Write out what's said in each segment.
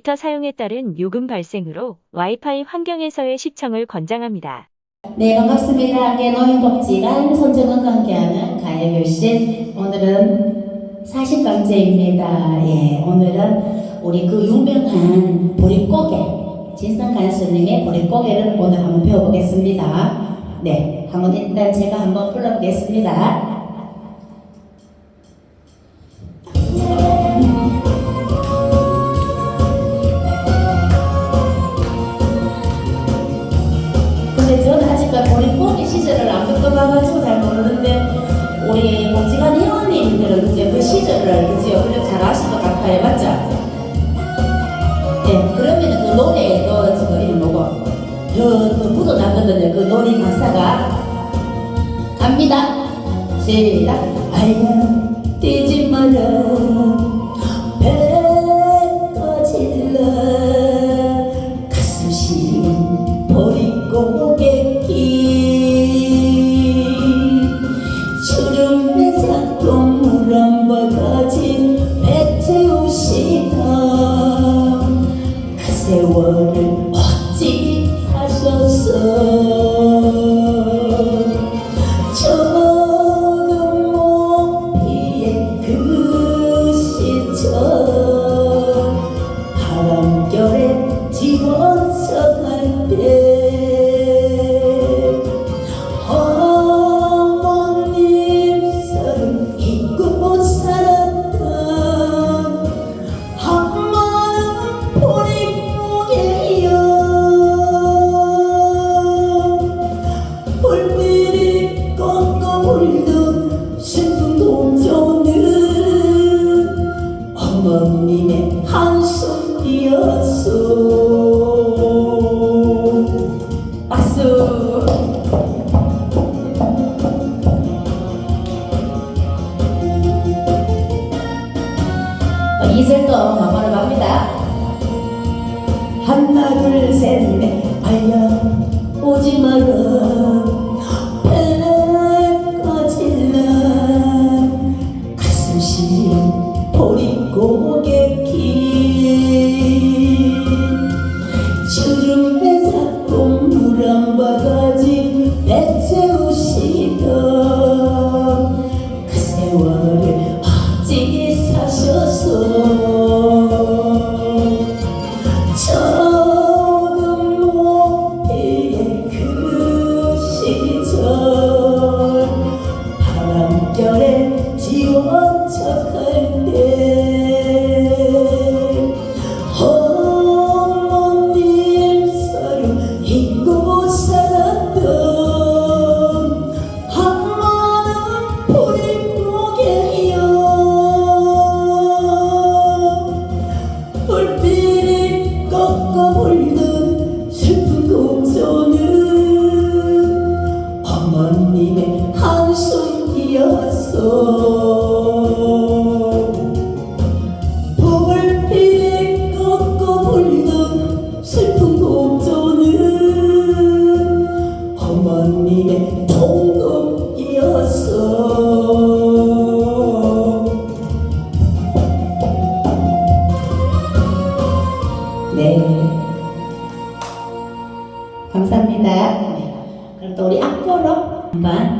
데이터 사용에 따른 요금 발생으로 와이파이 환경에서의 시청을 권장합니다. 네, 반갑습니다. 함께 노인복지관 손정은과 함께하는 가야교실. 오늘은 40강제입니다. 예, 오늘은 우리 그 유명한 보릿고개, 진성간 스님의 보릿고개를 오늘 한번 배워보겠습니다. 네, 한번 일단 제가 한번 불러보겠습니다. 그, 그 묻어나거든요 그 노래 가사가 갑니다. 시작. 뛰 박 불빛이 꺾어 불던 슬픈 동전은 어머님의 통곡이었어 네. 감사합니다. 네. 그럼 또 우리 악보로 한번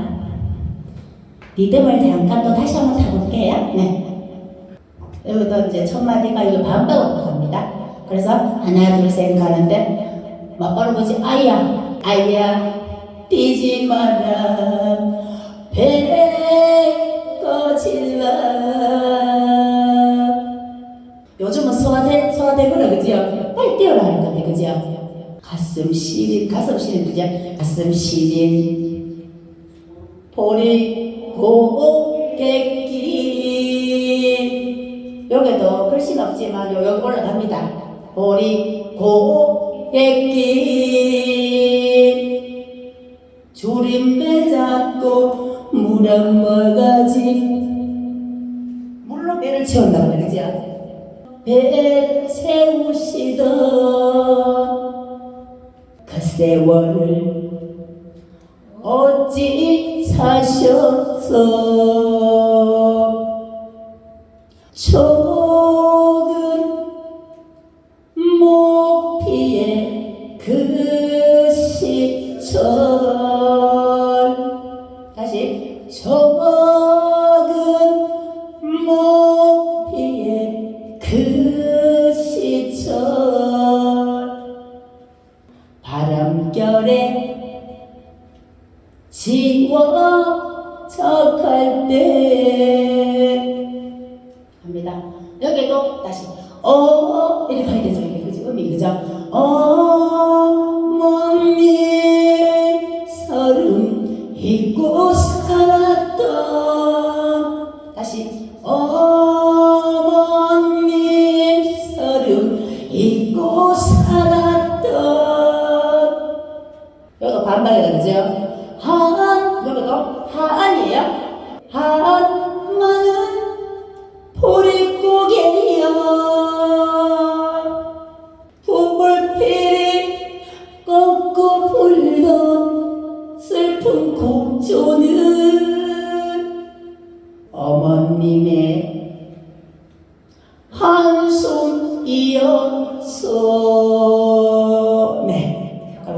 리듬을 잠깐 또 다시 한번 타볼게요. 네. 여기도 이제 첫 마디가 이거 반박으로 갑니다. 그래서 하나 둘 셋 가는데 맞바로 보지 아야 아야 뛰지 마라 배 꺼질라 요즘은 소화대 소화대구나 그지요? 빨리 뛰어라 하는 건데 그지요? 가슴 시린 가슴 시린 그죠? 가슴 시린 보리 고개길 여기도 글씨가 없지만 요 여기 올라갑니다. 보리 고개길 줄임배 잡고 물한 모가지 물로 배를 채운다 그래 그죠? 배 채우시던 그 세월을 어찌 사셨 어. 조금 그 시절. 다시. 적은 목비의 그 시절. 바람결에 지워 져갈 때 합니다. 여기도 다시 어 이렇게 가야 되죠. 이게 그지 음이 그죠? 서름 잊고 살았던 다시 어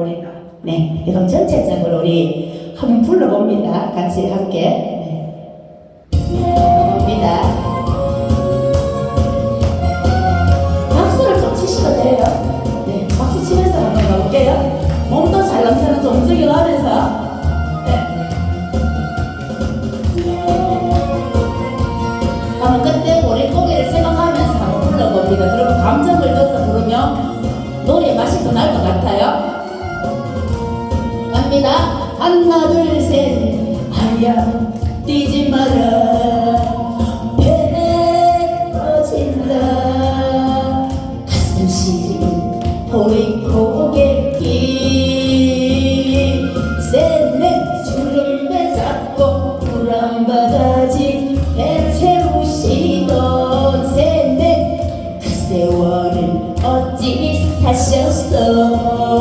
우리 네 이건 전체적으로 우리 한번 불러봅니다 같이 함께 네. 봅니다 박수를 좀 치셔도 돼요. 네, 박수 치면서 한번 가볼게요. 몸도 살랑살랑 좀 움직이고 하면서. 네. 한번 불러봅니다. 그러면 감정을 넣어서 부르면 노래 맛이 더 날 것 같아요. 갑니다. 하나, 둘, 셋. 아야, 뛰지 마라. 배 떠진다. 가슴 시린 보릿고개길 셋넷 주름에 잡고 불안 바가지 배 채우시던 셋넷 그 세월을 어찌 사셨어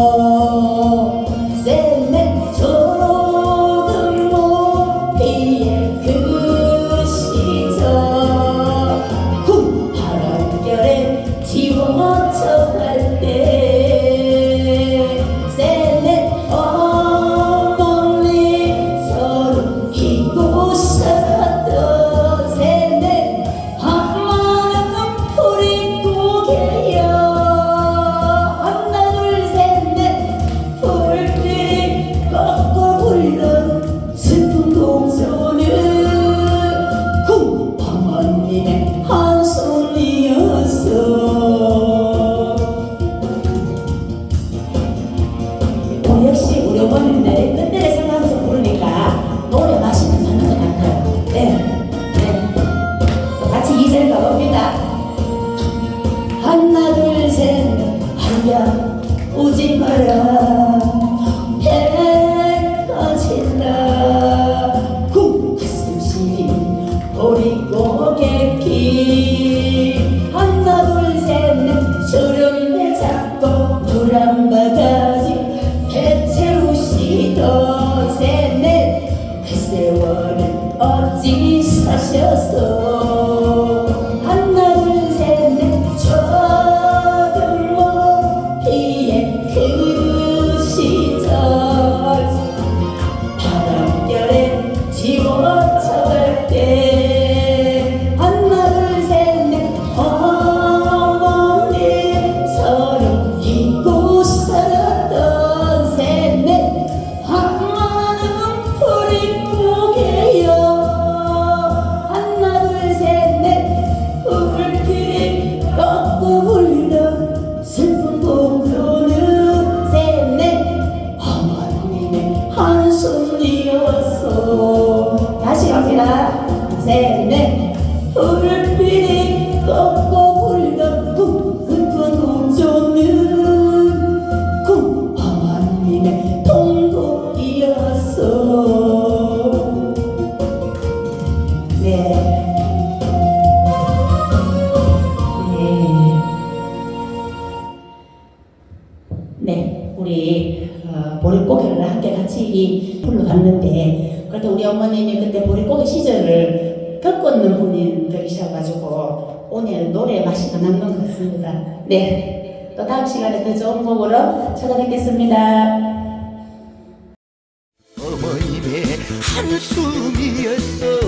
세월은 어 이렇게 보릿고기 시절을 겪었는 분들이셔가지고 오늘 노래 맛이 더 남는 것 같습니다. 네. 또 다음 시간에 더 좋은 곡으로 찾아뵙겠습니다. 어머님의 한숨이었어.